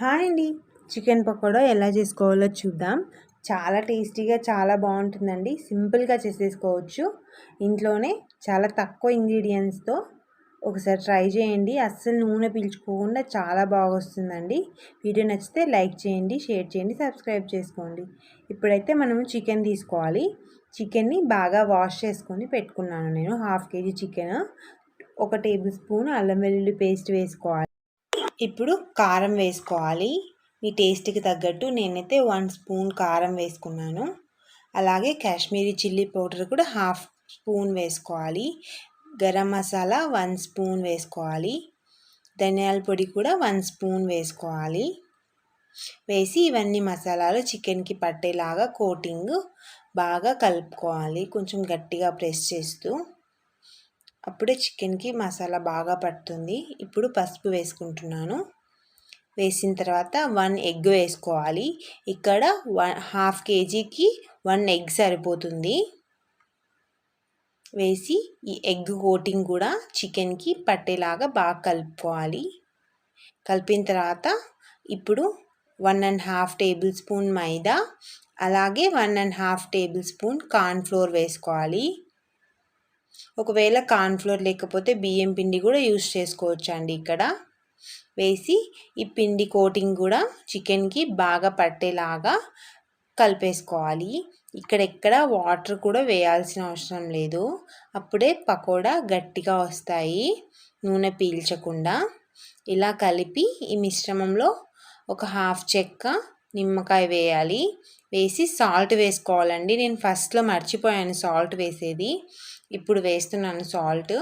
Hi అండి. Chicken pakoda ఎలా చేసుకోవాలో చూద్దాం. చాలా టేస్టీగా చాలా బాగుంటుందండి. సింపుల్గా చేసేసుకోవచ్చు. ఇంట్లోనే చాలా తక్కువ ఇంగ్రీడియంట్స్తో ఒకసారి ట్రై చేయండి. అస్సలు నూనె పీల్చుకోకుండా చాలా బాగా వస్తుందండి వీడియో నచ్చితే లైక్ చేయండి షేర్ చేయండి సబ్స్క్రైబ్ చేసుకోండి. ఇప్పుడైతే మనము చికెన్ తీసుకోవాలి. చికెన్ని బాగా వాష్ చేసుకొని పెట్టుకున్నాను నేను. హాఫ్ కేజీ చికెన్ ఒక టేబుల్ స్పూన్ అల్లం వెల్లుల్లి పేస్ట్ వేసుకోవాలి. ఇప్పుడు కారం వేసుకోవాలి. మీ టేస్ట్కి తగ్గట్టు నేనైతే వన్ స్పూన్ కారం వేసుకున్నాను. అలాగే కాశ్మీరీ చిల్లీ పౌడర్ కూడా హాఫ్ స్పూన్ వేసుకోవాలి. గరం మసాలా వన్ స్పూన్ వేసుకోవాలి. ధనియాల పొడి కూడా వన్ స్పూన్ వేసుకోవాలి. వేసి ఇవన్నీ మసాలాలు చికెన్కి పట్టేలాగా కోటింగ్ బాగా కలుపుకోవాలి. కొంచెం గట్టిగా ప్రెస్ చేస్తూ. అప్పుడే చికెన్కి మసాలా బాగా పడుతుంది. ఇప్పుడు పసుపు వేసుకుంటున్నాను. వేసిన తర్వాత వన్ ఎగ్ వేసుకోవాలి. ఇక్కడ వన్ హాఫ్ కేజీకి వన్ ఎగ్ సరిపోతుంది. వేసి ఈ ఎగ్ కోటింగ్ కూడా చికెన్కి పట్టేలాగా బాగా కలుపుకోవాలి. కలిపిన తర్వాత ఇప్పుడు one and half tablespoon maida అలాగే one and half tablespoon cornflour వేసుకోవాలి. ఒకవేళ కార్న్ఫ్లోర్ లేకపోతే బియ్యం పిండి కూడా యూస్ చేసుకోవచ్చు అండి ఇక్కడ. వేసి ఈ పిండి కోటింగ్ కూడా చికెన్కి బాగా పట్టేలాగా కలిపేసుకోవాలి. ఇక్కడెక్కడ వాటర్ కూడా వేయాల్సిన అవసరం లేదు. అప్పుడే పకోడా గట్టిగా వస్తాయి. నూనె పీల్చకుండా. ఇలా కలిపి ఈ మిశ్రమంలో ఒక హాఫ్ చెక్క నిమ్మకాయ వేయాలి. వేసి సాల్ట్ వేసుకోవాలండి. నేను ఫస్ట్లో మర్చిపోయాను సాల్ట్ వేసేది. ఇప్పుడు వేస్తున్నాను సాల్ట్.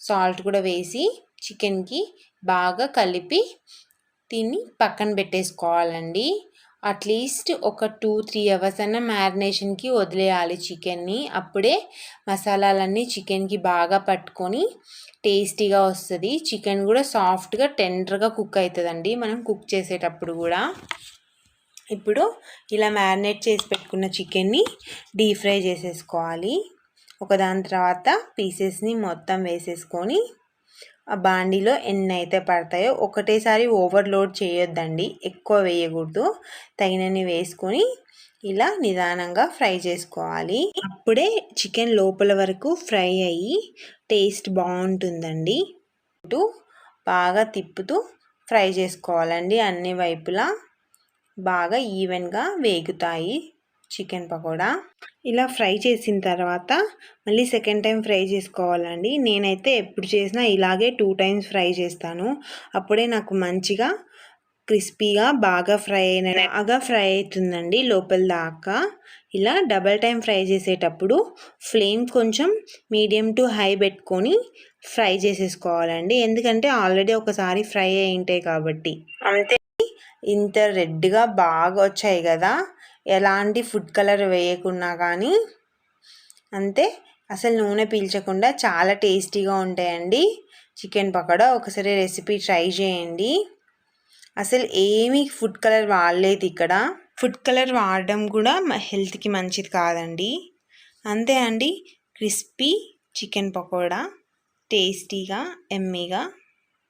సాల్ట్ కూడా వేసి చికెన్కి బాగా కలిపి తిని పక్కన పెట్టేసుకోవాలండి. అట్లీస్ట్ ఒక టూ త్రీ అవర్స్ అన్న మ్యారినేషన్కి వదిలేయాలి చికెన్ని. అప్పుడే మసాలాలన్నీ చికెన్కి బాగా పట్టుకొని టేస్టీగా వస్తుంది. చికెన్ కూడా సాఫ్ట్గా టెండర్గా కుక్ అవుతుందండి. మనం కుక్ చేసేటప్పుడు కూడా. ఇప్పుడు ఇలా మ్యారినేట్ చేసి పెట్టుకున్న చికెన్ని డీప్ ఫ్రై చేసేసుకోవాలి. ఒకదాని తర్వాత పీసెస్ని మొత్తం వేసేసుకొని ఆ బాండీలో ఎన్ని అయితే పడతాయో ఒకటేసారి ఓవర్లోడ్ చేయొద్దండి ఎక్కువ వేయకూడదు. తగినన్ని వేసుకొని ఇలా నిదానంగా ఫ్రై చేసుకోవాలి. అప్పుడే చికెన్ లోపల వరకు ఫ్రై అయ్యి టేస్ట్ బాగుంటుందండి. బాగా తిప్పుతూ ఫ్రై చేసుకోవాలండి అన్ని వైపులా. బాగా ఈవెన్గా వేగుతాయి చికెన్ పకోడా. ఇలా ఫ్రై చేసిన తర్వాత మళ్ళీ సెకండ్ టైం ఫ్రై చేసుకోవాలండి. నేనైతే ఎప్పుడు చేసినా ఇలాగే టూ టైమ్స్ ఫ్రై చేస్తాను. అప్పుడే నాకు మంచిగా క్రిస్పీగా బాగా ఫ్రై అయిన బాగా ఫ్రై అవుతుందండి లోపల దాకా. ఇలా డబల్ టైం ఫ్రై చేసేటప్పుడు ఫ్లేమ్ కొంచెం మీడియం టు హై పెట్టుకొని ఫ్రై చేసేసుకోవాలండి. ఎందుకంటే ఆల్రెడీ ఒకసారి ఫ్రై అయి ఉంటాయి కాబట్టి. అంతే ఇంత రెడ్గా బాగా వచ్చాయి కదా ఎలాంటి ఫుడ్ కలర్ వేయకున్నా కానీ అంతే అసలు నూనె పీల్చకుండా చాలా టేస్టీగా ఉంటాయండి. చికెన్ పకోడా ఒకసారి రెసిపీ ట్రై చేయండి. అసలు ఏమీ ఫుడ్ కలర్ వాడలేదు ఇక్కడ. ఫుడ్ కలర్ వాడడం కూడా హెల్త్కి మంచిది కాదండి. అంతే అండి క్రిస్పీ చికెన్ పకోడా టేస్టీగా ఎమ్మీగా.